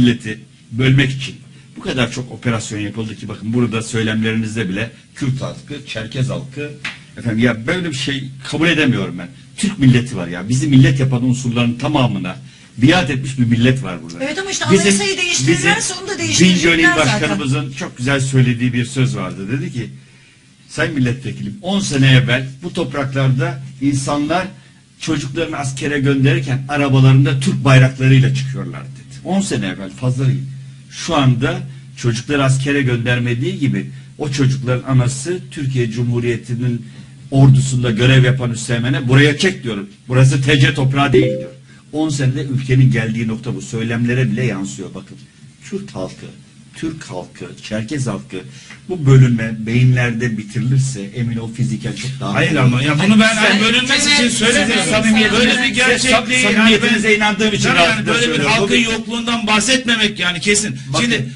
milleti bölmek için bu kadar çok operasyon yapıldı ki bakın burada söylemlerinizde bile Kürt halkı, Çerkez halkı efendim ya böyle bir şey kabul edemiyorum ben. Türk milleti var ya. Bizi millet yapan unsurların tamamına biat etmiş bir millet var burada. Evet ama işte anayasayı değiştirirlerse onu da Bingöl'ün zaten. başkanımızın çok güzel söylediği bir söz vardı. Dedi ki Sayın milletvekilim 10 sene evvel bu topraklarda insanlar çocuklarını askere gönderirken arabalarında Türk bayraklarıyla çıkıyorlar dedi. 10 sene evvel fazla değil. Şu anda çocukları askere göndermediği gibi o çocukların anası Türkiye Cumhuriyeti'nin ordusunda görev yapan Üsteğmen'e buraya çek diyorum. Burası TC toprağı değil diyor. 10 senede ülkenin geldiği nokta bu. Söylemlere bile yansıyor bakın. Kürt halkı, Türk halkı, Çerkez halkı bu bölünme beyinlerde bitirilirse emin ol fiziken çok daha Hayır ama ya bunu ben Sen- hani bölünmesi için söylemiyorum. Sizin samimiyetiniz- Böyle bir gerçekliği yani samimiyetinize ben- inandığım için yani rahatlıkla böyle bir söylüyorum. halkın yokluğundan bahsetmemek yani kesin. Bakın, Şimdi